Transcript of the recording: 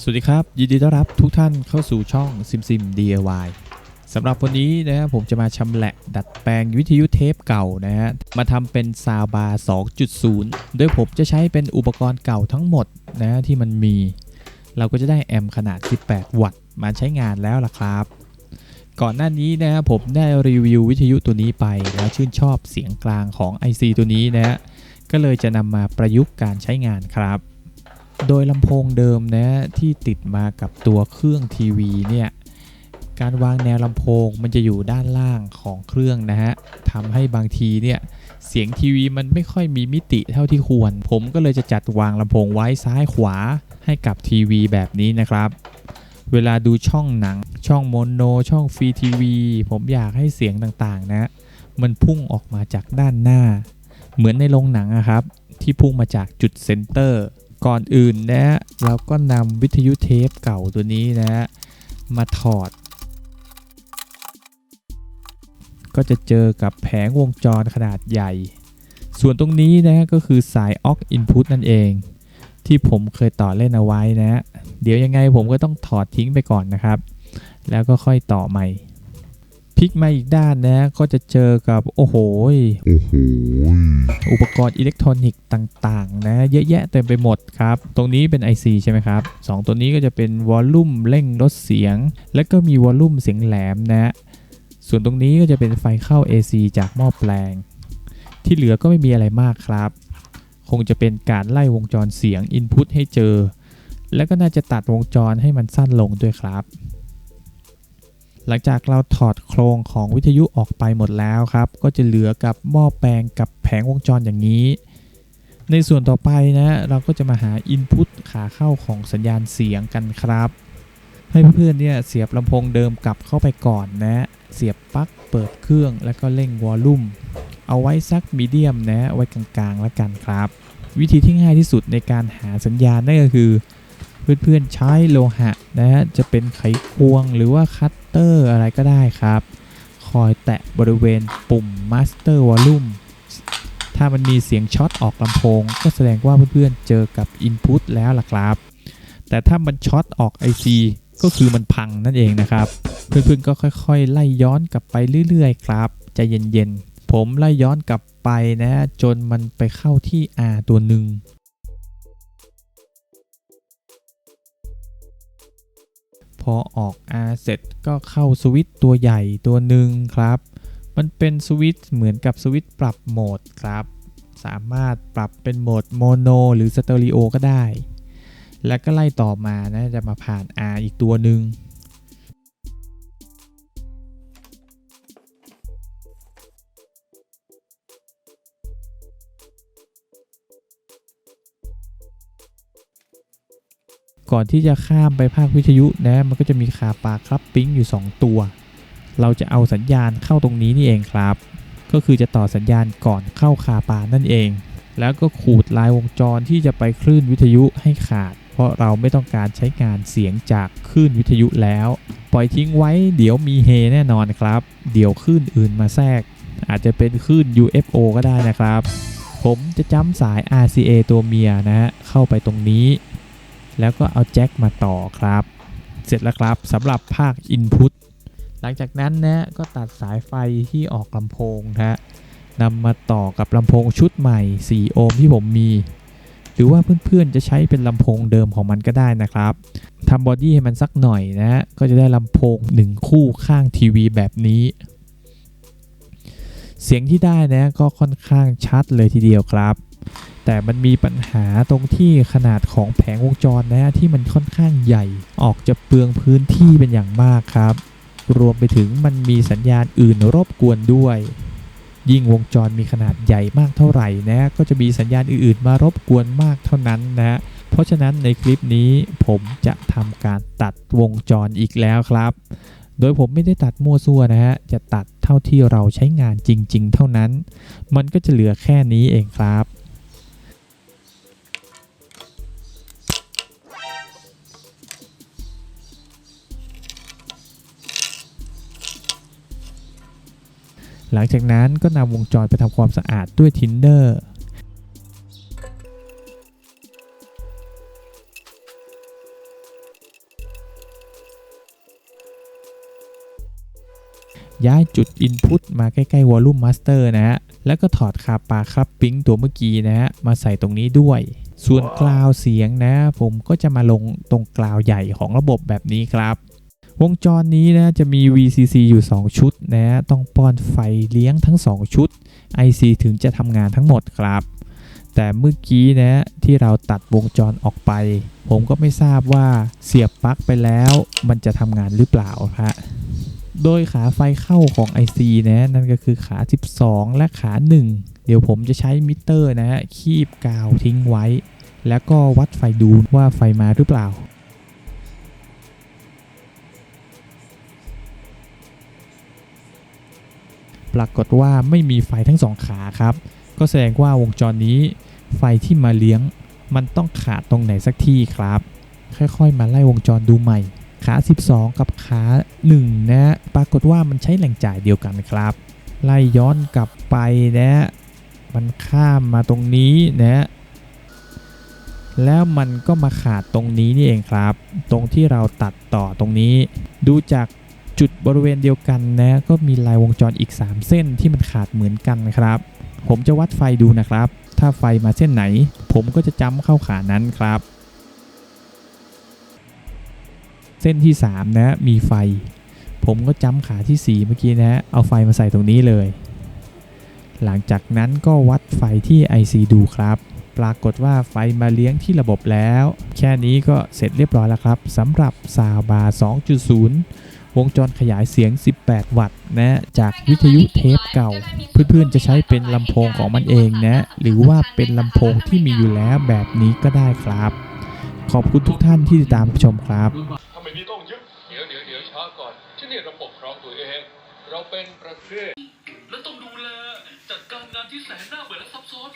สวัสดีครับ ยินดีต้อนรับทุกท่านเข้าสู่ช่อง SimSim DIY สำหรับวันนี้นะครับผมจะมาชำแหละดัดแปลงวิทยุเทปเก่านะฮะมาทำเป็นซาวบาร์2.0 โดยผมจะใช้เป็นอุปกรณ์เก่าทั้งหมดนะที่มันมี เราก็จะได้แอมป์ขนาด 18 วัตต์มาใช้งานแล้วล่ะครับ ก่อนหน้านี้นะครับผมได้รีวิววิทยุตัวนี้ไปแล้วชื่นชอบเสียงกลางของ IC ตัวนี้นะฮะก็เลยจะนำมาประยุกต์การใช้งานครับ โดยลำโพงเดิมนะที่ติดมากับตัวเครื่องทีวีเนี่ยการวางแนวลำโพงมันจะอยู่ด้านล่างของเครื่องนะฮะทำให้บางทีเนี่ยเสียงทีวีมันไม่ค่อยมีมิติเท่าที่ควร ผมก็เลยจะจัดวางลำโพงไว้ซ้ายขวาให้กับทีวีแบบนี้นะครับ เวลาดูช่องหนัง ช่องโมโน ช่องฟรีทีวี ผมอยากให้เสียงต่างๆนะ มันพุ่งออกมาจากด้านหน้า เหมือนในโรงหนังอะครับ ที่พุ่งมาจากจุดเซนเตอร์ ก่อนอื่นนะเราก็นำวิทยุเทปเก่าตัวนี้นะมาถอด ก็จะเจอกับแผงวงจรขนาดใหญ่ ส่วนตรงนี้นะก็คือสายออกอินพุตนั่นเอง ที่ผมเคยต่อเล่นเอาไว้นะ เดี๋ยวยังไงผมก็ต้องถอดทิ้งไปก่อนนะครับ แล้วก็ค่อยต่อใหม่ ลิกมาอีกด้านนะก็จะเจอกับโอ้โหโอ้โหอุปกรณ์อิเล็กทรอนิกส์ต่างๆนะเยอะแยะเต็มไปหมดครับ ตรงนี้เป็น IC ใช่ไหมครับสองตัวนี้ก็จะเป็นวอลลุ่มเร่งลดเสียง และก็มีวอลลุ่มเสียงแหลมนะ ส่วนตรงนี้ก็จะเป็นไฟเข้า AC จากหม้อแปลง ที่เหลือก็ไม่มีอะไรมากครับ คงจะเป็นการไล่วงจรเสียง Input ให้เจอ และก็น่าจะตัดวงจรให้มันสั้นลงด้วยครับ หลังจากเราถอดโครงของวิทยุออกไปหมดแล้วครับ ก็จะเหลือกับหม้อแปลงกับแผงวงจรอย่างนี้ ในส่วนต่อไปนะเราก็จะมาหา Input ขาเข้าของสัญญาณเสียงกันครับ ให้เพื่อนๆเนี่ยเสียบลำโพงเดิมกลับเข้าไปก่อนนะ เสียบปลั๊กเปิดเครื่องแล้วก็เร่งวอลลุ่มเอาไว้สักมีเดียมนะไว้กลางๆแล้วกันครับ วิธีที่ง่ายที่สุดในการหาสัญญาณนั่นก็คือ เพื่อนๆใช้โลหะนะฮะจะเป็นไขควงหรือว่าคัตเตอร์อะไรก็ได้ครับ คอยแตะบริเวณปุ่ม Master Volume ถ้ามันมีเสียงช็อตออกลำโพง ก็แสดงว่าเพื่อนๆเจอกับ Input แล้วล่ะครับ แต่ถ้ามันช็อตออก IC ก็คือมันพังนั่นเองนะครับ เพื่อนๆก็ค่อยๆ ไล่ย้อนกลับไปเรื่อยๆ ครับใจเย็นๆ ผมไล่ย้อนกลับไปนะ จนมันไปเข้าที่ R ตัวหนึ่ง พอออก R เสร็จก็เข้าสวิตตัวใหญ่ตัวหนึ่งครับ มันเป็นสวิตเหมือนกับสวิตปรับโหมดครับ สามารถปรับเป็นโหมดโมโนหรือสเตอริโอก็ได้ แล้วก็ไล่ต่อมานะจะมาผ่าน R อีกตัวหนึ่ง ก่อนที่จะข้ามไปภาควิทยุนะ มันก็จะมีคาปาครับปิ้งอยู่ 2 ตัว เราจะเอาสัญญาณเข้าตรงนี้นี่เองครับ ก็คือจะต่อสัญญาณก่อนเข้าคาปานั่นเอง แล้วก็ขูดลายวงจรที่จะไปคลื่นวิทยุให้ขาด เพราะเราไม่ต้องการใช้งานเสียงจากคลื่นวิทยุแล้ว ปล่อยทิ้งไว้เดี๋ยวมีเฮแน่นอนครับ เดี๋ยวคลื่นอื่นมาแทรก อาจจะเป็นคลื่น UFO ก็ได้นะครับ ผมจะจ้ำสาย RCA ตัวเมียนะฮะเข้าไปตรงนี้ แล้วก็เอาแจ็คมาต่อครับ เสร็จแล้วครับสำหรับภาค Input หลังจากนั้นนะก็ตัดสายไฟที่ออกลำโพงฮะนำมาต่อกับลำโพงชุดใหม่ 4 โอห์มที่ผมมี หรือว่าเพื่อนๆจะใช้เป็นลำโพงเดิมของมันก็ได้นะครับทำบอดี้ให้มันสักหน่อยนะฮะก็จะได้ลำโพง 1 คู่ข้างทีวีแบบนี้ เสียงที่ได้นะก็ค่อนข้างชัดเลยทีเดียวครับ แต่มันมีปัญหาตรงที่ขนาดของแผงวงจรนะที่มันค่อนข้างใหญ่ ออกจะเปลืองพื้นที่เป็นอย่างมากครับ รวมไปถึงมันมีสัญญาณอื่นรบกวนด้วย ยิ่งวงจรมีขนาดใหญ่มากเท่าไหร่นะก็จะมีสัญญาณอื่นๆ มารบกวนมากเท่านั้นนะเพราะฉะนั้นในคลิปนี้ผมจะทำการตัดวงจรอีกแล้วครับ โดยผมไม่ได้ตัดมั่วซั่วนะฮะ จะตัดเท่าที่เราใช้งานจริง ๆ เท่านั้น มันก็จะเหลือแค่นี้เองครับ หลังจากนั้นก็นำวงจรไปทำความสะอาดด้วยทินเนอร์ย้ายจุด Input มาใกล้ๆ Volume Master นะฮะ แล้วก็ถอดคาปาครับปิ้งตัวเมื่อกี้นะฮะ มาใส่ตรงนี้ด้วย ส่วนกราวเสียงนะ ผมก็จะมาลงตรงกราวใหญ่ของระบบแบบนี้ครับ วงจรนี้นะจะมี VCC อยู่ 2 ชุดนะต้องป้อนไฟเลี้ยงทั้ง 2 ชุด IC ถึงจะทำงานทั้งหมดครับ แต่เมื่อกี้นะที่เราตัดวงจรออกไป ผมก็ไม่ทราบว่าเสียบปลั๊กไปแล้วมันจะทำงานหรือเปล่าฮะโดยขาไฟเข้าของ IC นะนั่นก็คือขา 12 และขา 1 เดี๋ยวผมจะใช้มิเตอร์นะฮะคีบกาวทิ้งไว้ แล้วก็วัดไฟดูว่าไฟมาหรือเปล่า ปรากฏว่าไม่มีไฟทั้งสองขาครับ ก็แสดงว่าวงจรนี้ ไฟที่มาเลี้ยง มันต้องขาดตรงไหนสักที่ครับ ค่อยๆ มาไล่วงจรดูใหม่ ขา 12 กับขา1นะปรากฏว่ามันใช้แหล่งจ่ายเดียวกันครับ ไล่ย้อนกลับไปนะ มันข้ามมาตรงนี้นะแล้วมันก็มาขาดตรงนี้นี่เองครับ ตรงที่เราตัดต่อตรงนี้ ดูจาก จุดบริเวณเดียวกันนะก็มีลายวงจรอีก 3 เส้นที่มันขาดเหมือนกันครับ ผมจะวัดไฟดูนะครับ ถ้าไฟมาเส้นไหน ผมก็จะจ้ำเข้าขานั้นครับ เส้นที่3นะมีไฟ ผมก็จ้ำขาทีสี่ 4 เมื่อกี้นะเอาไฟมาใส่ตรงนี้เลย หลังจากนั้นก็วัดไฟที่ IC ดูครับปรากฏว่าไฟมาเลี้ยงที่ระบบแล้ว แค่นี้ก็เสร็จเรียบร้อยแล้วครับสำหรับซาวบาร์2.0 วงจรขยายเสียง 18 วัตต์นะจากวิทยุเทปเก่า เพื่อนๆจะใช้เป็นลำโพงของมันเองนะ หรือว่าเป็นลำโพงที่มีอยู่แล้วแบบนี้ก็ได้ครับ ขอบคุณทุกท่านที่ติดตามชมครับทำไมนี่ต้องยึดเดี๋ยวเดี๋ยวเดี๋ยวช้าก่อนที่นี่เราปกครองตัวเอง เราเป็นประเทศ และต้องดูแลจัดการงานที่แสนน่าเบื่อและซับซ้อน